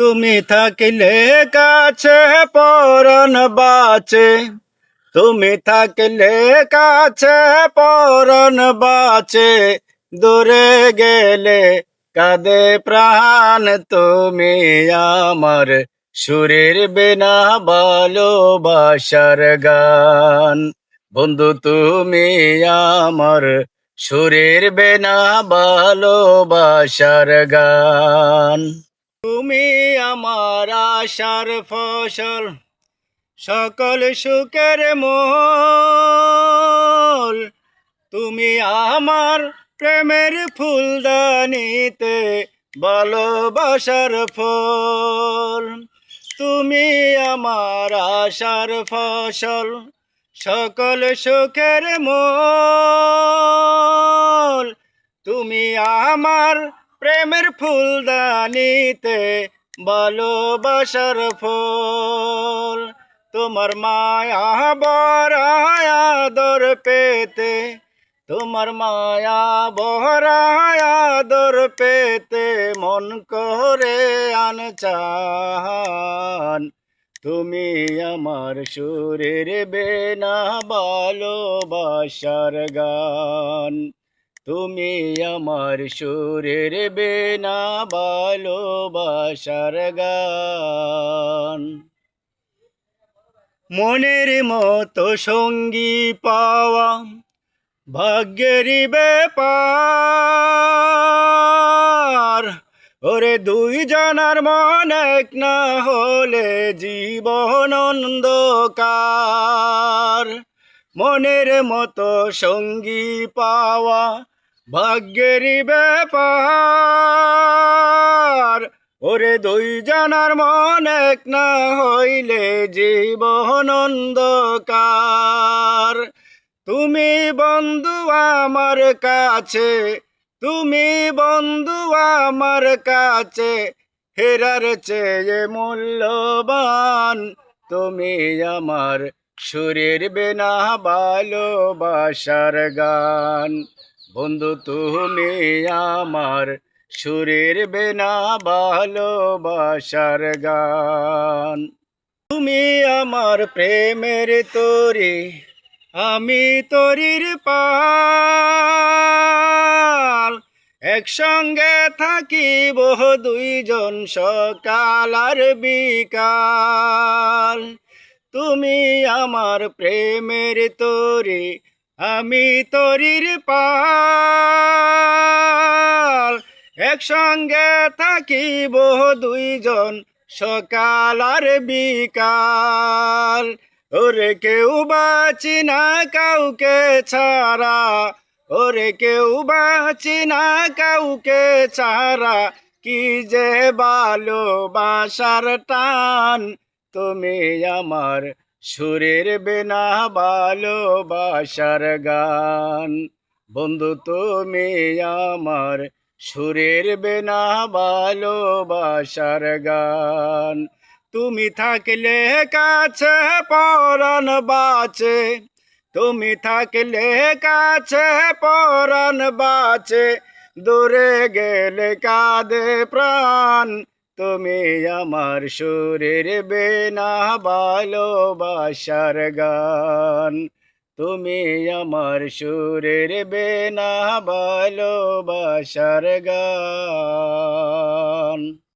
তুমি থাকিলে কাছে পরন বাঁচে। তুমি থাকলে কাছে পরন বাঁচে। দূরে গেলে কাদে প্রাণ তুমি আমার। সুরের বিনা ভালোবাসার গান। বন্ধু তুমি আমার। সুরের বিনা ভালোবাসার গান। তুমি আমার আশার ফসল, সকল সুখের মূল। তুমি আমার প্রেমের ফুলদানিতে ভালোবাসার ফল। তুমি আমার আশার ফসল, সকল সুখের মূল। তুমি আমার প্রেমের ফুলদানিতে ভালোবাসার ফল। তোমার মায়া বরায়া দর পেতে, তোমার মায়া বরায়া দর পেতে মন করে আন চান। তুমি আমার সুরের বেনা ভালোবাসার গান। তুমি আমার সুরের বেনা ভালোবাসার গান। মনের মতো সঙ্গী পাওয়া ভাগ্যের ব্যাপার। ওরে দুই জনার মন এক না হলে জীবন অন্ধকার। মনের মতো সঙ্গী পাওয়া ভাগ্যেরই ব্যাপার। ওরে দুই জনার মন এক না হইলে জীবন অন্ধকার। তুমি বন্ধু আমার কাছে, তুমি বন্ধু আমার কাছে, হেরার চেয়ে মূল্যবান তুমি আমার সুরের বেনা ভালোবাসার গান। বন্ধু, তুমি আমার সুরের বেনা ভালোবাসার গান। তুমি আমার প্রেমের তরি, আমি তরির পাল। একসঙ্গে থাকিব দুইজন সকাল আর বিকাল। তুমি আমার প্রেমের তরি, আমি তরির পাল। একসঙ্গে থাকিব দুইজন সকাল আর বিকাল। ওরে কেউ বাঁচি না কাউকে ছাড়া, ওরে কেউ বাঁচি না কাউকে ছাড়া। কি যে ভালোবাসার টান তুমি আমার সুরের বেনা ভালোবাসার গান। বন্ধু, তুমি আমার সুরের বেনা ভালোবাসার গান। তুমি থাকলে কাছে পরাণ বাঁচে। তুমি থাকলে কাছে পরাণ বাঁচে। দূরে গেলে কাঁদে প্রাণ। তুমি আমার সুরের বেনা ভালোবাসার গান। তুমি আমার সুরের বেনা ভালোবাসার গান।